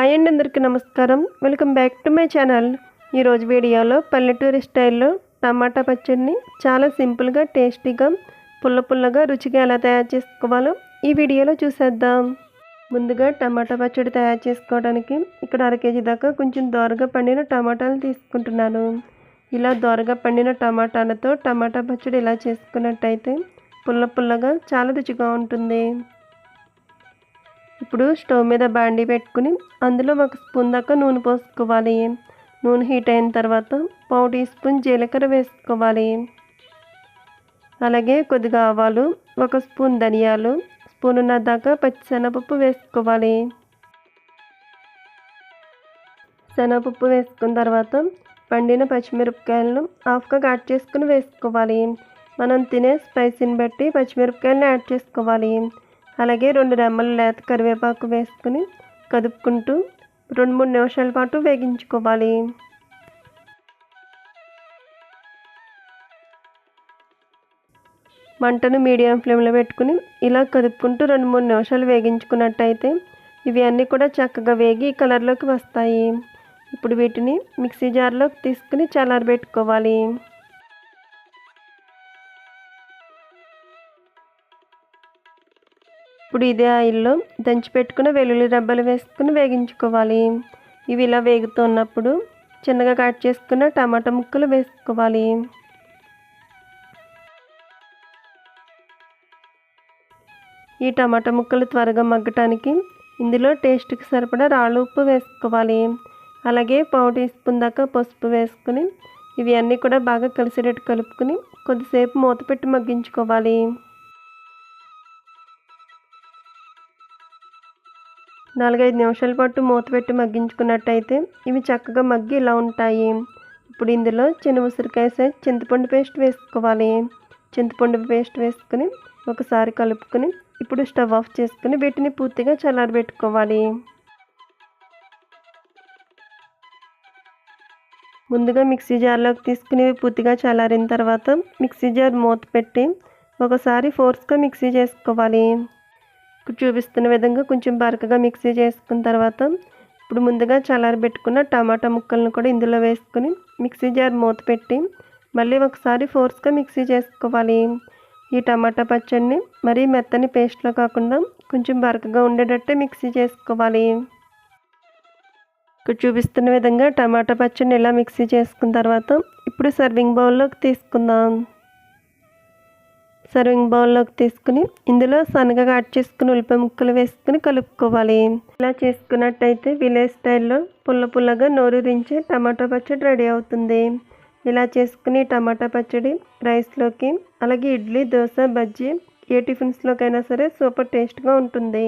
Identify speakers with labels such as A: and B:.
A: Hi అండి అందరికీ నమస్కారం. Welcome back to my channel. ఈరోజు వీడియోలో పల్లెటూరి స్టైల్లో టమాటా పచ్చడిని చాలా సింపుల్గా టేస్టీగా పుల్ల పుల్లగా రుచిగా ఎలా తయారు చేసుకోవాలో ఈ వీడియోలో చూసేద్దాం. ముందుగా టమాటా పచ్చడి తయారు చేసుకోవడానికి ఇక్కడ అర కేజీ దాకా కొంచెం దోరగా పండిన టమాటాలు తీసుకుంటున్నాను. ఇలా దోరగా పండిన టమాటాలతో టమాటా పచ్చడి ఇలా చేసుకున్నట్టయితే పుల్ల పుల్లగా చాలా రుచిగా ఉంటుంది. ఇప్పుడు స్టవ్ మీద బాండీ పెట్టుకుని అందులో ఒక స్పూన్ దాకా నూనె పోసుకోవాలి. నూనె హీట్ అయిన తర్వాత పావు టీ స్పూన్ జీలకర్ర వేసుకోవాలి. అలాగే కొద్దిగా ఆవాలు ఒక స్పూన్ ధనియాలు స్పూన్ దాకా పచ్చిశనగపప్పు వేసుకోవాలి. శనగపప్పు వేసుకున్న తర్వాత పండిన పచ్చిమిరపకాయలను హాఫ్గా కట్ చేసుకుని వేసుకోవాలి. మనం తినే స్పైసీని బట్టి పచ్చిమిరపకాయలను యాడ్ చేసుకోవాలి. అలాగే రెండు రెమ్మలు లేత కరివేపాకు వేసుకుని కదుపుకుంటూ రెండు మూడు నిమిషాల పాటు వేగించుకోవాలి. మంటను మీడియం ఫ్లేమ్లో పెట్టుకుని ఇలా కదుపుకుంటూ రెండు మూడు నిమిషాలు వేగించుకున్నట్టయితే ఇవి అన్నీ కూడా చక్కగా వేగి కలర్లోకి వస్తాయి. ఇప్పుడు వీటిని మిక్సీ జార్లోకి తీసుకుని చల్లారబెట్టుకోవాలి. ఇప్పుడు ఇదే ఆయిల్లో దంచి పెట్టుకున్న వెల్లుల్లి రబ్బలు వేసుకుని వేగించుకోవాలి. ఇవి ఇలా వేగుతున్నప్పుడు చిన్నగా కట్ చేసుకున్న టమాటా ముక్కలు వేసుకోవాలి. ఈ టమాటా ముక్కలు త్వరగా మగ్గటానికి ఇందులో టేస్ట్కి సరిపడా రాళ్ళు ఉప్పు వేసుకోవాలి. అలాగే పావు టీ స్పూన్ దాకా పసుపు వేసుకుని ఇవి అన్నీ కూడా బాగా కలిసేటట్టు కలుపుకుని కొద్దిసేపు మూత పెట్టి మగ్గించుకోవాలి. నాలుగైదు నిమిషాల పాటు మూత పెట్టి మగ్గించుకున్నట్టయితే ఇవి చక్కగా మగ్గి ఇలా ఉంటాయి. ఇప్పుడు ఇందులో చిన్న ఉసిరికాయ సైజ్ చింతపండు పేస్ట్ వేసుకోవాలి. చింతపండు పేస్ట్ వేసుకుని ఒకసారి కలుపుకొని ఇప్పుడు స్టవ్ ఆఫ్ చేసుకుని వీటిని పూర్తిగా చల్లారబెట్టుకోవాలి. ముందుగా మిక్సీ జార్లోకి తీసుకుని పూర్తిగా చల్లారిన తర్వాత మిక్సీ జార్ మూత పెట్టి ఒకసారి ఫోర్స్గా మిక్సీ చేసుకోవాలి. చూపిస్తున్న విధంగా కొంచెం బరకగా మిక్సీ చేసుకున్న తర్వాత ఇప్పుడు ముందుగా చల్లారబెట్టుకున్న టమాటా ముక్కలను కూడా ఇందులో వేసుకుని మిక్సీ జార్ మూత పెట్టి మళ్ళీ ఒకసారి ఫోర్స్గా మిక్సీ చేసుకోవాలి. ఈ టమాటా పచ్చడిని మరీ మెత్తని పేస్ట్లో కాకుండా కొంచెం బరకగా ఉండేటట్టే మిక్సీ చేసుకోవాలి. ఇక్కడ చూపిస్తున్న విధంగా టమాటా పచ్చడిని ఇలా మిక్సీ చేసుకున్న తర్వాత ఇప్పుడు సర్వింగ్ బౌల్లోకి తీసుకుందాం. సర్వింగ్ బౌల్లోకి తీసుకుని ఇందులో సన్నగా కట్ చేసుకుని ఉల్లిపాయ ముక్కలు వేసుకుని కలుపుకోవాలి. ఇలా చేసుకున్నట్టయితే విలేజ్ స్టైల్లో పుల్ల పుల్లగా నోరూరించే టమాటా పచ్చడి రెడీ అవుతుంది. ఇలా చేసుకుని టమాటా పచ్చడి రైస్లోకి అలాగే ఇడ్లీ దోశ బజ్జీ ఏ టిఫిన్స్లోకైనా సరే సూపర్ టేస్ట్గా ఉంటుంది.